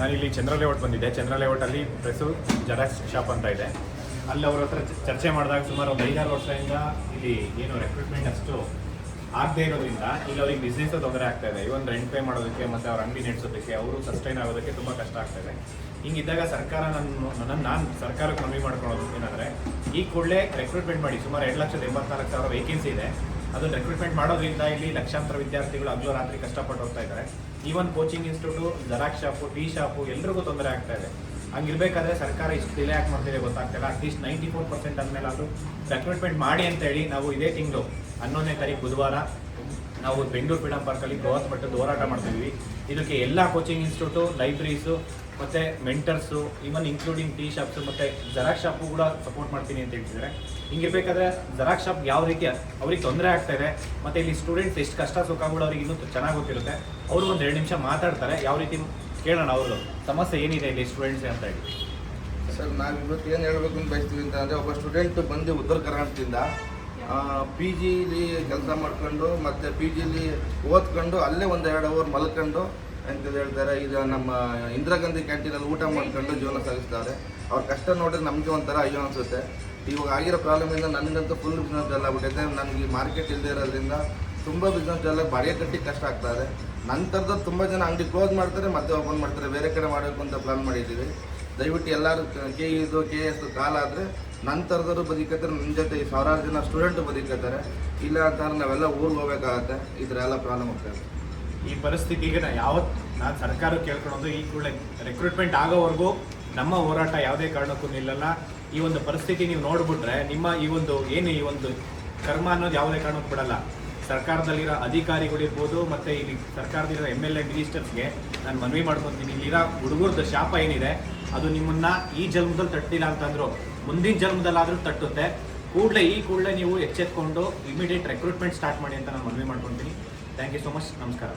ನಾನಿಲ್ಲಿ ಚಂದ್ರ ಲೇಔಟ್ ಬಂದಿದ್ದೆ. ಚಂದ್ರ ಲೇಔಟಲ್ಲಿ ಪ್ರೆಸ್ಸು ಜೆರಾಕ್ಸ್ ಶಾಪ್ ಅಂತ ಇದೆ. ಅಲ್ಲಿ ಅವ್ರ ಹತ್ರ ಚರ್ಚೆ ಮಾಡಿದಾಗ ಸುಮಾರು ಒಂದು ಐದಾರು ವರ್ಷದಿಂದ ಇಲ್ಲಿ ಏನು ರೆಕ್ರೂಟ್ಮೆಂಟ್ ಅಷ್ಟು ಆಗದೇ ಇರೋದ್ರಿಂದ ಇಲ್ಲಿ ಅವ್ರಿಗೆ ಬಿಸ್ನೆಸ್ ತೊಂದರೆ ಆಗ್ತಾ ಇದೆ. ಇವನ್ ರೆಂಟ್ ಪೇ ಮಾಡೋದಕ್ಕೆ ಮತ್ತೆ ಅವ್ರ ಅಂಗಡಿ ನಡೆಸೋದಕ್ಕೆ ಅವರು ಸಸ್ಟೈನ್ ಆಗೋದಕ್ಕೆ ತುಂಬ ಕಷ್ಟ ಆಗ್ತಾ ಇದೆ. ಹಿಂಗಿದ್ದಾಗ ಸರ್ಕಾರ ನನ್ನ ನನ್ನ ನಾನು ಸರ್ಕಾರಕ್ಕೆ ಮನವಿ ಮಾಡ್ಕೊಳ್ಳೋದು ಏನಂದರೆ, ಈ ಕೂಡಲೇ ರೆಕ್ರೂಟ್ಮೆಂಟ್ ಮಾಡಿ. ಸುಮಾರು ಎರಡು ಲಕ್ಷದ ಎಂಬತ್ನಾಲ್ಕು ಸಾವಿರ ವೇಕೆನ್ಸಿ ಇದೆ. ಅದನ್ನು ರೆಕ್ರೂಟ್ಮೆಂಟ್ ಮಾಡೋದ್ರಿಂದ ಇಲ್ಲಿ ಲಕ್ಷಾಂತರ ವಿದ್ಯಾರ್ಥಿಗಳು ಅಗ್ಲೋ ರಾತ್ರಿ ಕಷ್ಟಪಟ್ಟು ಹೋಗ್ತಾ ಇದ್ದಾರೆ. Even coaching institute xerox shop tea shop ಎಲ್ರಿಗೂ ತೊಂದರೆ ಆಗ್ತಾ ಇದೆ. ಹಂಗಿರ್ಬೇಕಾದ್ರೆ ಸರ್ಕಾರ ಇಷ್ಟು ಡಿಲೇ ಯಾಕೆ ಮಾಡ್ತಿದೆ ಗೊತ್ತಾಗ್ತಿಲ್ಲ. ಅಟ್ಲೀಸ್ಟ್ ನೈಂಟಿ ಫೋರ್ ಪರ್ಸೆಂಟ್ ಆದಮೇಲೆ ಅದು ರೆಕ್ರೂಟ್ಮೆಂಟ್ ಮಾಡಿ ಅಂತ ಹೇಳಿ ನಾವು ಇದೇ ತಿಂಗಳು ಹನ್ನೊಂದನೇ ತಾರೀಕು ಬುಧವಾರ ನಾವು ಬೆಂಗಳೂರು ಫ್ರೀಡಮ್ ಪಾರ್ಕಲ್ಲಿ ಬೃಹತ್ ಮಟ್ಟದ ಹೋರಾಟ ಮಾಡ್ತಿದ್ವಿ. ಇದಕ್ಕೆ ಎಲ್ಲ ಕೋಚಿಂಗ್ ಇನ್ಸ್ಟಿಟ್ಯೂಟು ಲೈಬ್ರರೀಸು ಮತ್ತು mentors even including tea shops ಮತ್ತು ಜರಾಕ್ ಶಾಪು ಕೂಡ ಸಪೋರ್ಟ್ ಮಾಡ್ತೀನಿ ಅಂತ ಹೇಳ್ತಿದ್ದಾರೆ. ಹಿಂಗಿರ್ಬೇಕಾದ್ರೆ ಜರಾಕ್ ಶಾಪ್ ಯಾವ ರೀತಿ ಅವ್ರಿಗೆ ತೊಂದರೆ ಆಗ್ತಾ ಇದೆ, ಮತ್ತು ಇಲ್ಲಿ ಸ್ಟೂಡೆಂಟ್ಸ್ ಎಷ್ಟು ಕಷ್ಟ ಸುಖ ಕೂಡ ಅವ್ರಿಗೆ ಇನ್ನೂ ಚೆನ್ನಾಗಿ ಗೊತ್ತಿರುತ್ತೆ. ಅವರು ಒಂದು ಎರಡು ನಿಮಿಷ ಮಾತಾಡ್ತಾರೆ, ಯಾವ ರೀತಿ ಕೇಳೋಣ ಅವರು ಸಮಸ್ಯೆ ಏನಿದೆ ಇಲ್ಲಿ ಸ್ಟೂಡೆಂಟ್ಸ್ ಅಂತ ಹೇಳಿ? ಸರ್, ನಾವು ಇವತ್ತು ಏನು ಹೇಳ್ಬೇಕು ಅಂತ ಬಯಸ್ತೀವಿ ಅಂತ ಅಂದರೆ, ಒಬ್ಬ ಸ್ಟೂಡೆಂಟ್ ಬಂದು ಉತ್ತರ ಕರ್ನಾಟಕದಿಂದ ಪಿ ಜಿಲಿ ಕೆಲಸ ಮಾಡ್ಕೊಂಡು, ಮತ್ತು ಪಿ ಜಿಲಿ ಓದ್ಕೊಂಡು, ಅಲ್ಲೇ ಒಂದು ಎರಡು ಅವರ್ ಮಲ್ಕೊಂಡು ಅಂತ ಹೇಳ್ತಾರೆ, ಈಗ ನಮ್ಮ ಇಂದಿರಾ ಗಾಂಧಿ ಕ್ಯಾಂಟೀನಲ್ಲಿ ಊಟ ಮಾಡ್ಕೊಂಡು ಜೀವನ ಸಾಗಿಸ್ತಾರೆ. ಅವ್ರ ಕಷ್ಟ ನೋಡಿದ್ರೆ ನಮಗೆ ಒಂಥರ ಅಯ್ಯೋ ಅನಿಸುತ್ತೆ. ಇವಾಗ ಆಗಿರೋ ಪ್ರಾಬ್ಲಮಿಂದ ನನಗಂತೂ ಫುಲ್ ಬಿಸ್ನೆಸ್ ಡಲ್ ಆಗ್ಬಿಟ್ಟಿದೆ. ನನಗೆ ಮಾರ್ಕೆಟ್ ಇಲ್ಲದೆ ಇರೋದ್ರಿಂದ ತುಂಬ ಬಿಸ್ನೆಸ್ ಡಲ್ ಬಾಡಿಗೆ ಕಟ್ಟಿ ಕಷ್ಟ ಆಗ್ತಾ ಇದೆ. ನಂತರದ್ದು ತುಂಬ ಜನ ಅಂಗಡಿ ಕ್ಲೋಸ್ ಮಾಡ್ತಾರೆ, ಮತ್ತೆ ಓಪನ್ ಮಾಡ್ತಾರೆ. ಬೇರೆ ಕಡೆ ಮಾಡಬೇಕು ಅಂತ ಪ್ಲಾನ್ ಮಾಡಿದ್ದೀವಿ. ದಯವಿಟ್ಟು ಎಲ್ಲರೂ ಕೆ ಇದು, ಕೆ ಎಸ್ ಕಾಲ್ ಆದರೆ ನಂತರದವರು ಬದುಕತ್ತಾರೆ ನನ್ನ ಜೊತೆ ಸಾವಿರಾರು ಜನ ಸ್ಟೂಡೆಂಟ್ ಬದುಕತ್ತಾರೆ. ಇಲ್ಲ ಅಂತಂದ್ರೆ ನಾವೆಲ್ಲ ಊರಿಗೆ ಹೋಗ್ಬೇಕಾಗತ್ತೆ. ಎಲ್ಲ ಪ್ರಾಬ್ಲಮ್ ಆಗ್ತದೆ ಈ ಪರಿಸ್ಥಿತಿಗೆ ನಾ ಯಾವತ್ತು ನಾನು ಸರ್ಕಾರ ಕೇಳ್ಕೊಳೋದು ಈ ಕೂಡಲೇ ರೆಕ್ರೂಟ್ಮೆಂಟ್ ಆಗೋವರೆಗೂ ನಮ್ಮ ಹೋರಾಟ ಯಾವುದೇ ಕಾರಣಕ್ಕೂ ನಿಲ್ಲಲ್ಲ. ಈ ಒಂದು ಪರಿಸ್ಥಿತಿ ನೀವು ನೋಡ್ಬಿಟ್ರೆ ನಿಮ್ಮ ಈ ಒಂದು ಏನು ಈ ಒಂದು ಕರ್ಮ ಅನ್ನೋದು ಯಾವುದೇ ಕಾರಣಕ್ಕೂ ಬಿಡಲ್ಲ. ಸರ್ಕಾರದಲ್ಲಿರೋ ಅಧಿಕಾರಿಗಳಿರ್ಬೋದು ಮತ್ತು ಇಲ್ಲಿ ಸರ್ಕಾರದಲ್ಲಿರೋ ಎಂ ಎಲ್ ಎ ಮಿನಿಸ್ಟರ್ಸ್ಗೆ ನಾನು ಮನವಿ ಮಾಡ್ಕೊತೀನಿ. ಇಲ್ಲಿರೋ ಹುಡುಗರದ್ದು ಶಾಪ ಏನಿದೆ, ಅದು ನಿಮ್ಮನ್ನು ಈ ಜನ್ಮದಲ್ಲಿ ತಟ್ಟಿಲ್ಲ ಅಂತಂದ್ರು, ಮುಂದಿನ ಜನ್ಮದಲ್ಲಾದರೂ ತಟ್ಟುತ್ತೆ. ಕೂಡಲೇ ಈ ಕೂಡಲೇ ನೀವು ಎಚ್ಚೆತ್ಕೊಂಡು ಇಮಿಡಿಯೇಟ್ ರೆಕ್ರೂಟ್ಮೆಂಟ್ ಸ್ಟಾರ್ಟ್ ಮಾಡಿ ಅಂತ ನಾನು ಮನವಿ ಮಾಡ್ಕೊತೀನಿ. ಥ್ಯಾಂಕ್ ಯು ಸೊ ಮಚ್ ನಮಸ್ಕಾರ